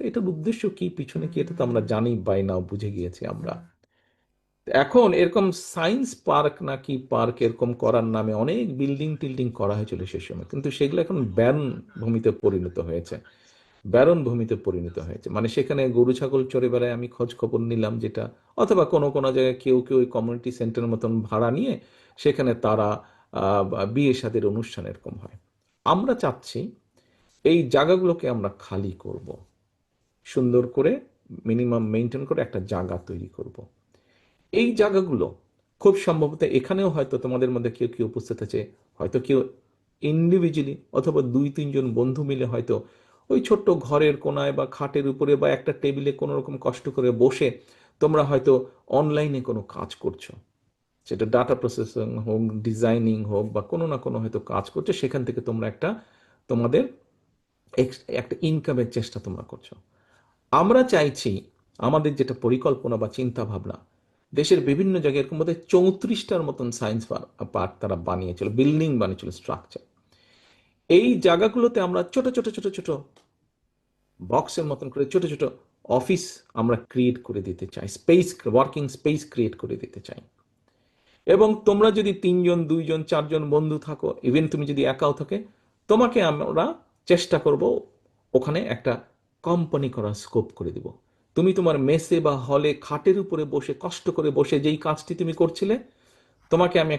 তো এটার উদ্দেশ্য কি? পিছনে কি এটা তো আমরা জানি বাই নাও বুঝে গিয়েছি আমরা। এখন এরকম সায়েন্স পার্ক নাকি পার্ক এরকম করার নামে অনেক বিল্ডিং টিল্ডিং করা হয়েছিল সে সময়। কিন্তু সেগুলো এখন ব্যান ভূমিতে পরিণত হয়েছে। ব্যারন ভূমিতে পরিণত হয়েছে। মানে সেখানে গরু ছাগল চড়ে বেড়ায় আমি খোঁজ খবর নিলাম যেটা অথবা কোনো কোনো জায়গায় কেউ কেউ ওই কমিউনিটি সেন্টারের মতন ভাড়া নিয়ে সেখানে তারা আহ, বিয়ে সাদের অনুষ্ঠান এরকম হয়। আমরা চাচ্ছি এই জায়গাগুলোকে আমরা খালি করব। সুন্দর করে মিনিমাম মেনটেন করে একটা জায়গা তৈরি করব। এই জায়গাগুলো খুব সম্ভবত এখানেও হয়তো তোমাদের মধ্যে কেউ কেউ উপস্থিত আছে, হয়তো কেউ ইন্ডিভিজুয়ালি অথবা দুই, তিনজন বন্ধু মিলে হয়তো ওই ছোট্ট ঘরের কোনায় বা খাটের উপরে বা একটা টেবিলে কোনো রকম কষ্ট করে বসে তোমরা হয়তো অনলাইনে কোনো কাজ করছ। সেটা ডাটা প্রসেসিং হোক ডিজাইনিং হোক বা কোনো না কোনো হয়তো কাজ করছ, সেখান থেকে তোমরা একটা তোমাদের একটা ইনকামের চেষ্টা তোমরা করছ। আমরা চাইছি আমাদের যেটা পরিকল্পনা বা চিন্তা ভাবনা দেশের বিভিন্ন জায়গায় এরকম বোধহয় চৌত্রিশটার মতন সায়েন্স পার্ক তারা বানিয়েছিল বিল্ডিং বানিয়েছিল স্ট্রাকচার এই জায়গাগুলোতে আমরা ছোট ছোট ছোট ছোট বক্সের মতন করে ছোট ছোট অফিস আমরা ক্রিয়েট করে দিতে চাই স্পেস ওয়ার্কিং স্পেস ক্রিয়েট করে দিতে চাই। এবং তোমরা যদি তিনজন, দুইজন, চারজন বন্ধু থাকো ইভেন তুমি যদি একাও থাকে, তোমাকে আমরা চেষ্টা করব ওখানে একটা কোম্পানি করার স্কোপ করে দিব। তুমি তোমার মেসে বা হলে খাটের উপরে বসে, কষ্ট করে বসে যেই কাজটি তুমি করছিলে, তোমাকে আমি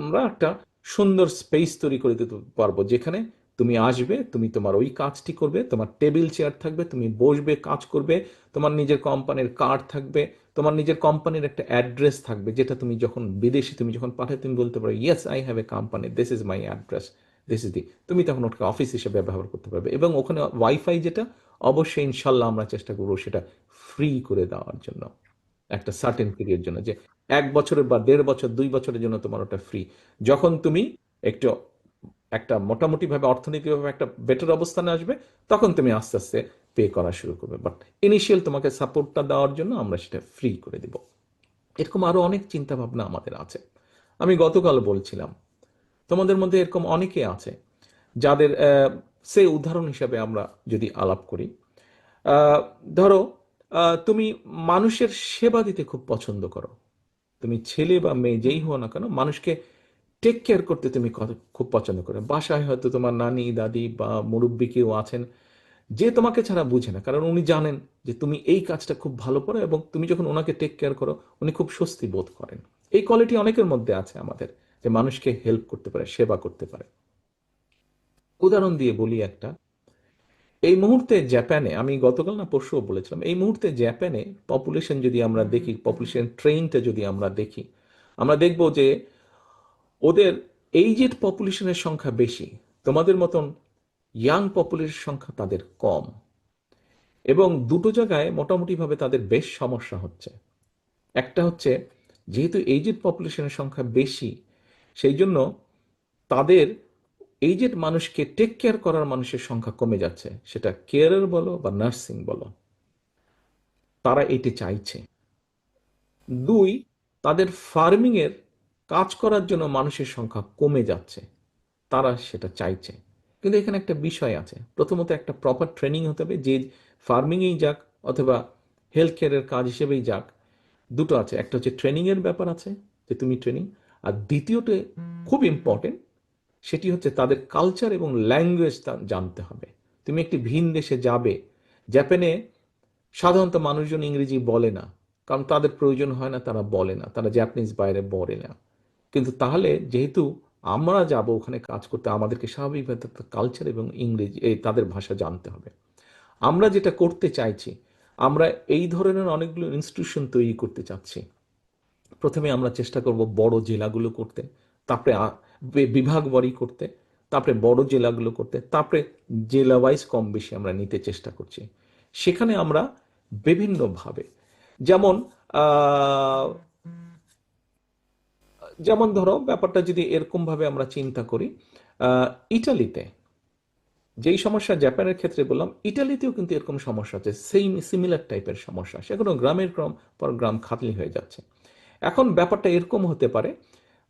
আমরা একটা সুন্দর স্পেস তৈরি করে দিতে পারব, যেখানে তুমি আসবে, তুমি তোমার ওই কাজটি করবে, তোমার টেবিল চেয়ার থাকবে, তুমি বসবে, কাজ করবে, তোমার নিজের কোম্পানির কার্ড থাকবে, তোমার নিজের কোম্পানির একটা অ্যাড্রেস থাকবে, যেটা তুমি যখন বিদেশে তুমি যখন পাঠায় তুমি বলতে পারো yes I have a company this is my address this is the তুমি তখন ওটাকে অফিস হিসেবে ব্যবহার করতে পারবে। এবং ওখানে ওয়াইফাই যেটা অবশ্যই ইনশাল্লাহ আমরা চেষ্টা করব সেটা ফ্রি করে দেওয়ার জন্য। একটা সার্টেন পিরিয়ড জন্য যে এক বছরের বা দেড় বছর, দুই বছরের জন্য তোমার ওটা ফ্রি যখন তুমি একটু একটা মোটামুটি ভাবে অর্থনৈতিকভাবে একটা বেটার অবস্থানে আসবে, তখন তুমি আস্তে আস্তে পে করা শুরু করবে। বাট ইনিশিয়াল তোমাকে সাপোর্টটা দেওয়ার জন্য আমরা সেটা ফ্রি করে দিব। এরকম আরও অনেক চিন্তা ভাবনা আমাদের আছে। আমি গতকাল বলছিলাম, তোমাদের মধ্যে এরকম অনেকে আছে যাদের আহ, সে উদাহরণ হিসাবে আমরা যদি আলাপ করি ধরো তুমি মানুষের সেবা দিতে খুব পছন্দ করো। তুমি ছেলে বা মেয়ে যেই হও না কেন মানুষকে টেক কেয়ার করতে তুমি খুব পছন্দ করো। বাসায় হয়তো তোমার নানি দাদি বা মুরব্বী কেউ আছেন যে তোমাকে ছাড়া বুঝে না। কারণ উনি জানেন যে তুমি এই কাজটা খুব ভালো করো এবং তুমি যখন ওনাকে টেক কেয়ার করো উনি খুব স্বস্তি বোধ করেন। এই কোয়ালিটি অনেকের মধ্যে আছে আমাদের যে মানুষকে হেল্প করতে পারে সেবা করতে পারে। উদাহরণ দিয়ে বলি একটা। এই মুহূর্তে জাপানে আমি গতকাল না পরশুও বলেছিলাম, এই মুহূর্তে জাপানে পপুলেশন যদি আমরা দেখি পপুলেশন ট্রেনটা যদি আমরা দেখি, আমরা দেখব যে ওদের এইজেড পপুলেশনের সংখ্যা বেশি। তোমাদের মতন ইয়াং পপুলেশন সংখ্যা তাদের কম। এবং দুটো জায়গায় মোটামুটিভাবে তাদের বেশ সমস্যা হচ্ছে। একটা হচ্ছে, যেহেতু এইজেড পপুলেশনের সংখ্যা বেশি, সেই জন্য তাদের এইজেড মানুষকে টেক কেয়ার করার মানুষের সংখ্যা কমে যাচ্ছে। সেটা কেয়ারার বলো বা নার্সিং বলো। তারা এটি চাইছে। দুই, তাদের ফার্মিং এর কাজ করার জন্য মানুষের সংখ্যা কমে যাচ্ছে। তারা সেটা চাইছে। কিন্তু এখানে একটা বিষয় আছে। প্রথমত একটা প্রপার ট্রেনিং হতে হবে। যে ফার্মিংয়েই যাক অথবা হেলথ কেয়ারের কাজ হিসেবেই যাক, দুটো আছে। একটা হচ্ছে ট্রেনিং এর ব্যাপার আছে, যে তুমি ট্রেনিং আর দ্বিতীয়টা খুব ইম্পর্টেন্ট সেটি হচ্ছে তাদের কালচার এবং ল্যাঙ্গুয়েজ জানতে হবে। তুমি একটি ভিন দেশে যাবে জাপানে সাধারণত মানুষজন ইংরেজি বলে না, কারণ তাদের প্রয়োজন হয় না, তারা বলে না, তারা জাপানিজ বাইরে বলে না। কিন্তু তাহলে যেহেতু আমরা যাব ওখানে কাজ করতে, আমাদেরকে স্বাভাবিকভাবে কালচার এবং ইংরেজি, এই তাদের ভাষা জানতে হবে। আমরা যেটা করতে চাইছি, আমরা এই ধরনের অনেকগুলো ইনস্টিটিউশন তৈরি করতে চাচ্ছি। প্রথমে আমরা চেষ্টা করব বড় জেলাগুলো করতে, তারপরে বিভাগ বাড়ি করতে, তারপরে বড় জেলাগুলো করতে, তারপরে জেলা ওয়াইজ কম বেশি আমরা নিতে চেষ্টা করছি। সেখানে আমরা বিভিন্নভাবে, যেমন যেমন ধরো ব্যাপারটা যদি এরকম ভাবে আমরা চিন্তা করি ইটালিতে যেই সমস্যা জাপানের ক্ষেত্রে বললাম, ইটালিতেও কিন্তু এরকম সমস্যা আছে, সেম সিমিলার টাইপের সমস্যা সেখানেও গ্রামের গ্রাম পর গ্রাম খাতলি হয়ে যাচ্ছে। এখন ব্যাপারটা এরকম হতে পারে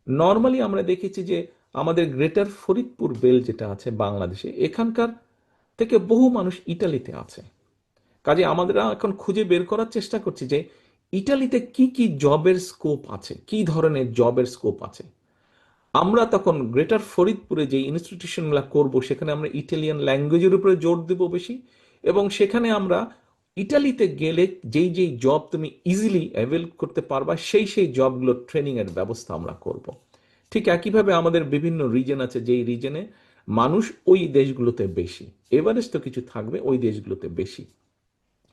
নর্মালি আমরা দেখেছি যে আমাদের গ্রেটার ফরিদপুর বেল যেটা আছে বাংলাদেশে, এখানকার থেকে বহু মানুষ ইটালিতে আছে। কাজে আমাদের এখন খুঁজে বের করার চেষ্টা করছি যে ইটালিতে কি কি জবের স্কোপ আছে, কি ধরনের জবের স্কোপ আছে। আমরা তখন গ্রেটার ফরিদপুরে যে ইনস্টিটিউশনগুলো করব, সেখানে আমরা ইটালিয়ান ল্যাঙ্গুয়েজের উপরে জোর দেব বেশি এবং সেখানে আমরা ইটালিতে গেলে যেই যেই জব তুমি ইজিলি অ্যাভেল করতে পারবা, সেই সেই জবগুলোর ট্রেনিংয়ের ব্যবস্থা আমরা করব। ঠিক একইভাবে আমাদের বিভিন্ন রিজন আছে, যেই রিজনে মানুষ ওই দেশগুলোতে বেশি। এভারেজ তো কিছু থাকবে, ওই দেশগুলোতে বেশি।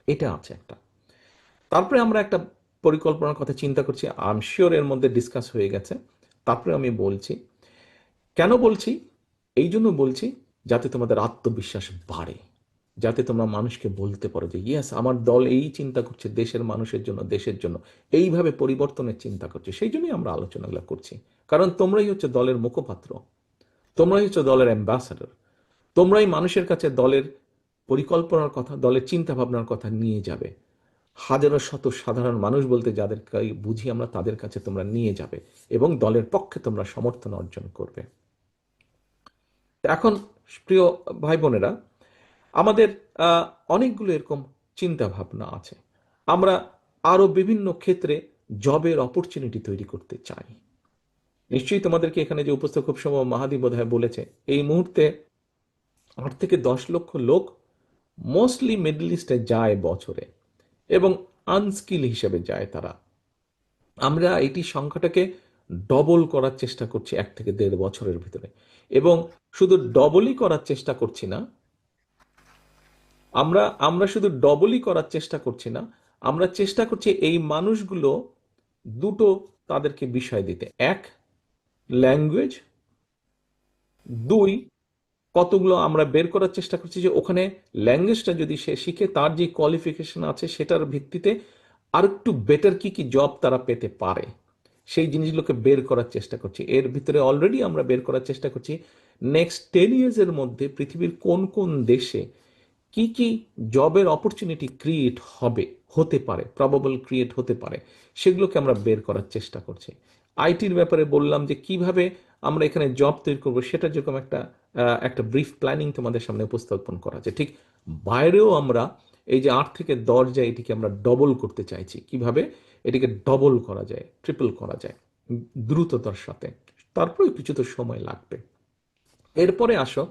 এটা আছে একটা। তারপরে আমরা একটা পরিকল্পনার কথা চিন্তা করছি আম শিওর এর মধ্যে ডিসকাস হয়ে গেছে। তারপরে আমি বলছি, কেন বলছি? এই জন্য বলছি যাতে তোমাদের আত্মবিশ্বাস বাড়ে। যাতে তোমরা মানুষকে বলতে পারো যে ইয়েস আমার দল এই চিন্তা করছে, দেশের মানুষের জন্য, দেশের জন্য। এইভাবে পরিবর্তনের চিন্তা করছে। সেই জন্যই আমরা আলোচনাগুলো করছি। কারণ তোমরাই হচ্ছে দলের মুখপাত্র। তোমরাই হচ্ছে দলের অ্যাম্বাসাডর তোমরাই মানুষের কাছে দলের পরিকল্পনার কথা, দলের চিন্তা ভাবনার কথা নিয়ে যাবে। হাজারো শত সাধারণ মানুষ বলতে যাদের বুঝি আমরা, তাদের কাছে তোমরা নিয়ে যাবে এবং দলের পক্ষে তোমরা সমর্থন অর্জন করবে। এখন, প্রিয় ভাই বোনেরা আমাদের অনেকগুলো এরকম চিন্তা ভাবনা আছে। আমরা আরও বিভিন্ন ক্ষেত্রে জবের অপরচুনিটি তৈরি করতে চাই। নিশ্চয়ই তোমাদেরকে এখানে যে উপস্থিত খুব সময় মাহাদি বোধ বলেছে, এই মুহূর্তে আট থেকে দশ লক্ষ লোক মোস্টলি মিডল ইস্টে যায় বছরে এবং আনস্কিল হিসেবে যায় তারা। আমরা এটি সংখ্যাটাকে ডবল করার চেষ্টা করছি এক থেকে দেড় বছরের ভিতরে এবং শুধু ডবলই করার চেষ্টা করছি না আমরা আমরা শুধু ডবলই করার চেষ্টা করছি না, আমরা চেষ্টা করছি এই মানুষগুলো দুটো তাদেরকে বিষয় দিতে। এক ল্যাঙ্গুয়েজ দুই, কতগুলো আমরা বের করার চেষ্টা করছি যে ওখানে ল্যাঙ্গুয়েজটা যদি সে শিখে, তার যে কোয়ালিফিকেশন আছে সেটার ভিত্তিতে আর একটু বেটার কি কি জব তারা পেতে পারে, সেই জিনিসগুলোকে বের করার চেষ্টা করছি। এর ভিতরে অলরেডি আমরা বের করার চেষ্টা করছি নেক্সট টেন ইয়ার্সের মধ্যে পৃথিবীর কোন কোন দেশে কি কি জবের অপরচুনিটি ক্রিয়েট হবে, হতে পারে প্রবাবল ক্রিয়েট হতে পারে, সেগুলোকে আমরা বের করার চেষ্টা করছি। আইটির ব্যাপারে বললাম যে কীভাবে আমরা এখানে জব তৈরি করব, সেটা যেরকম একটা একটা ব্রিফ প্ল্যানিং তোমাদের সামনে উপস্থাপন করা যায় ঠিক বাইরেও আমরা এই যে আট থেকে দশ যায় এটিকে আমরা ডবল করতে চাইছি। কীভাবে? এটিকে ডবল করা যায় ট্রিপল করা যায়, দ্রুততার সাথে। তারপরে কিছু তো সময় লাগবে। এরপরে আসো,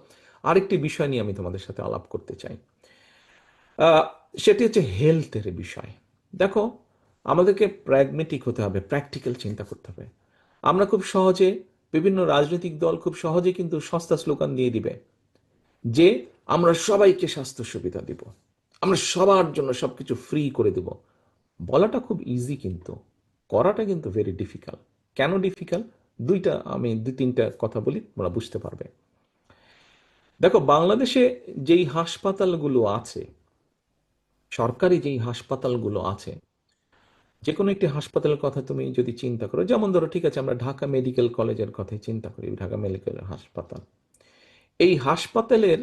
আরেকটি বিষয় নিয়ে আমি তোমাদের সাথে আলাপ করতে চাই। সেটি হচ্ছে হেলথের বিষয়। দেখো, আমাদেরকে প্র্যাগমেটিক হতে হবে প্র্যাকটিক্যাল চিন্তা করতে হবে। আমরা খুব সহজে বিভিন্ন রাজনৈতিক দল খুব সহজে কিন্তু সস্তা স্লোগান দিয়ে দিবে যে, আমরা সবাইকে স্বাস্থ্য সুবিধা দিব। আমরা সবার জন্য সবকিছু ফ্রি করে দেব। বলাটা খুব ইজি কিন্তু, করাটা কিন্তু ভেরি ডিফিকাল্ট কেন ডিফিকাল্ট দুইটা, আমি দুই, তিনটা কথা বলি তোমরা বুঝতে পারবে। দেখো, বাংলাদেশে যেই হাসপাতালগুলো আছে সরকারি যেই হাসপাতালগুলো আছে যে কোনো একটি হাসপাতালের কথা তুমি যদি চিন্তা করো, যেমন ধরো ঠিক আছে আমরা ঢাকা মেডিকেল কলেজের কথাই চিন্তা করি, ঢাকা মেডিকেল হাসপাতাল। এই হাসপাতালের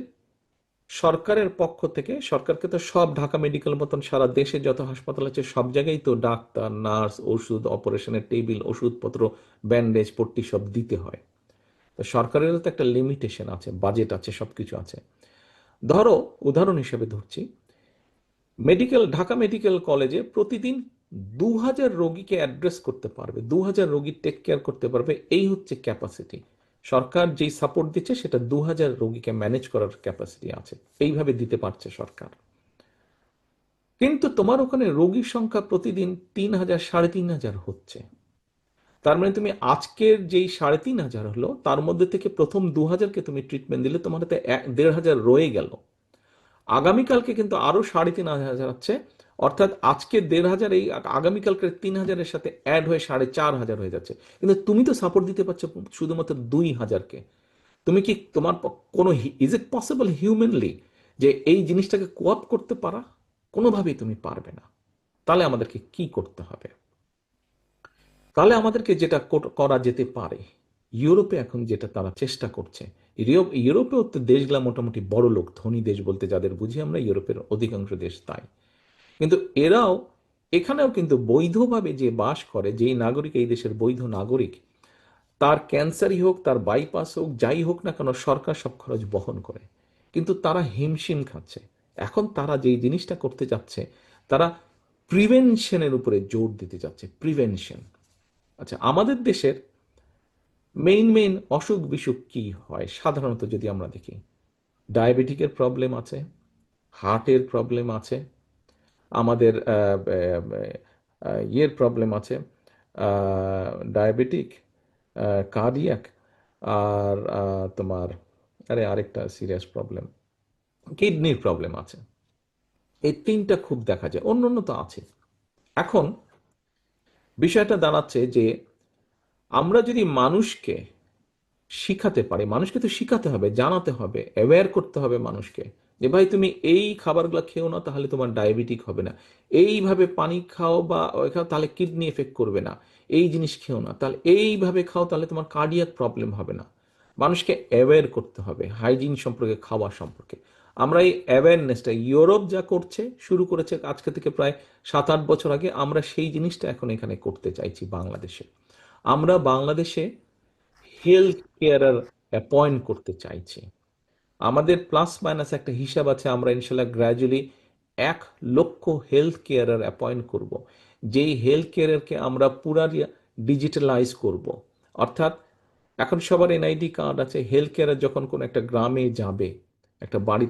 সরকারের পক্ষ থেকে, সরকারকে তো সব ঢাকা মেডিকেল মতন সারা দেশে যত হাসপাতাল আছে, সব জায়গায় তো ডাক্তার, নার্স, ওষুধ, অপারেশনের টেবিল, ওষুধপত্র, ব্যান্ডেজ, পট্টি সব দিতে হয়। তো সরকারেরও তো একটা লিমিটেশন আছে বাজেট আছে সব কিছু আছে। ধরো, উদাহরণ হিসেবে ধরছি মেডিকেল ঢাকা মেডিকেল কলেজে প্রতিদিন দু হাজার রোগীকে অ্যাড্রেস করতে পারবে দু হাজার রোগী টেক কেয়ার করতে পারবে, এই হচ্ছে ক্যাপাসিটি সরকার যেই সাপোর্ট দিচ্ছে, সেটা দু হাজার রোগীকে ম্যানেজ করার ক্যাপাসিটি আছে। এইভাবে দিতে পারছে সরকার। কিন্তু তোমার ওখানে রোগীর সংখ্যা প্রতিদিন তিন হাজার সাড়ে তিন হাজার হচ্ছে। তার মানে তুমি আজকের যেই সাড়ে তিন হাজার হলো, তার মধ্যে থেকে প্রথম দু হাজারকে তুমি ট্রিটমেন্ট দিলে তোমার হাতে দেড় হাজার রয়ে গেল। আগামীকালকে কিন্তু আরও সাড়ে তিন হাজার আছে অর্থাৎ আজকে দেড় হাজার, এই আগামীকালকে তিন হাজারের সাথে অ্যাড হয়ে সাড়ে চার হাজার হয়ে যাচ্ছে। কিন্তু তুমি তো সাপোর্ট দিতে পারছ শুধুমাত্র দুই হাজারকে। তুমি কি তোমার কোনো ইজ ইট পসিবল হিউম্যানলি যে এই জিনিসটাকে কোয়াপ করতে পারা? কোনোভাবেই তুমি পারবে না। তাহলে আমাদেরকে কি করতে হবে? তাহলে আমাদেরকে যেটা করা যেতে পারে, ইউরোপে এখন যেটা তারা চেষ্টা করছে ইউরোপেও তো দেশগুলা মোটামুটি বড় লোক, ধনী দেশ বলতে যাদের বুঝি আমরা ইউরোপের অধিকাংশ দেশ তাই। কিন্তু এরাও, এখানেও কিন্তু বৈধভাবে যে বাস করে, যেই নাগরিক, এই দেশের বৈধ নাগরিক, তার ক্যান্সারই হোক, তার বাইপাস হোক, যাই হোক না কেন, সরকার সব খরচ বহন করে। কিন্তু তারা হিমশিম খাচ্ছে। এখন তারা যেই জিনিসটা করতে যাচ্ছে, তারা প্রিভেনশনের উপরে জোর দিতে যাচ্ছে, প্রিভেনশন। আচ্ছা আমাদের দেশের মেইন মেইন অসুখ বিসুখ কি হয়? সাধারণত যদি আমরা দেখি ডায়াবেটিকের প্রবলেম আছে হার্টের প্রবলেম আছে, আমাদের ইয়ের প্রবলেম আছে ডায়াবেটিক কার্ডিয়াক আর তোমার, আরে আরেকটা সিরিয়াস প্রবলেম কিডনির প্রবলেম আছে। এই তিনটা খুব দেখা যায় অন্য অন্য তো আছে। এখন বিষয়টা দাঁড়াচ্ছে যে আমরা যদি মানুষকে শিখাতে পারি, মানুষকে তো শিখাতে হবে, জানাতে হবে অ্যাওয়্যার করতে হবে মানুষকে যে, ভাই, তুমি এই খাবারগুলো খেও না, তাহলে তোমার ডায়াবেটিক হবে না। এইভাবে পানি খাও বা খাও, তাহলে কিডনি এফেক্ট করবে না। এই জিনিস খেও না। তাহলে এইভাবে খাও, তাহলে তোমার কার্ডিয়াক প্রবলেম হবে না। মানুষকে অ্যাওয়্যার করতে হবে হাইজিন সম্পর্কে, খাওয়া সম্পর্কে। আমরা এই অ্যাওয়ারনেসটা ইউরোপ যা করছে, শুরু করেছে আজকে থেকে প্রায় সাত আট বছর আগে, আমরা সেই জিনিসটা এখন এখানে করতে চাইছি বাংলাদেশে। আমরা বাংলাদেশে হেলথ কেয়ারার অ্যাপয়েন্ট করতে চাইছি। আমাদের প্লাস মাইনাস একটা হিসাব আছে, আমরা ইনশাল্লাহ গ্র্যাজুয়ালি এক লক্ষ হেলথ কেয়ারার অ্যাপয়েন্ট করব। যেই হেলথ কেয়ারকে আমরা পুরা ডিজিটালাইজ করব। অর্থাৎ এখন সবার এনআইডি কার্ড আছে হেলথ কেয়ার যখন কোনো একটা গ্রামে যাবে, একটা বাড়ি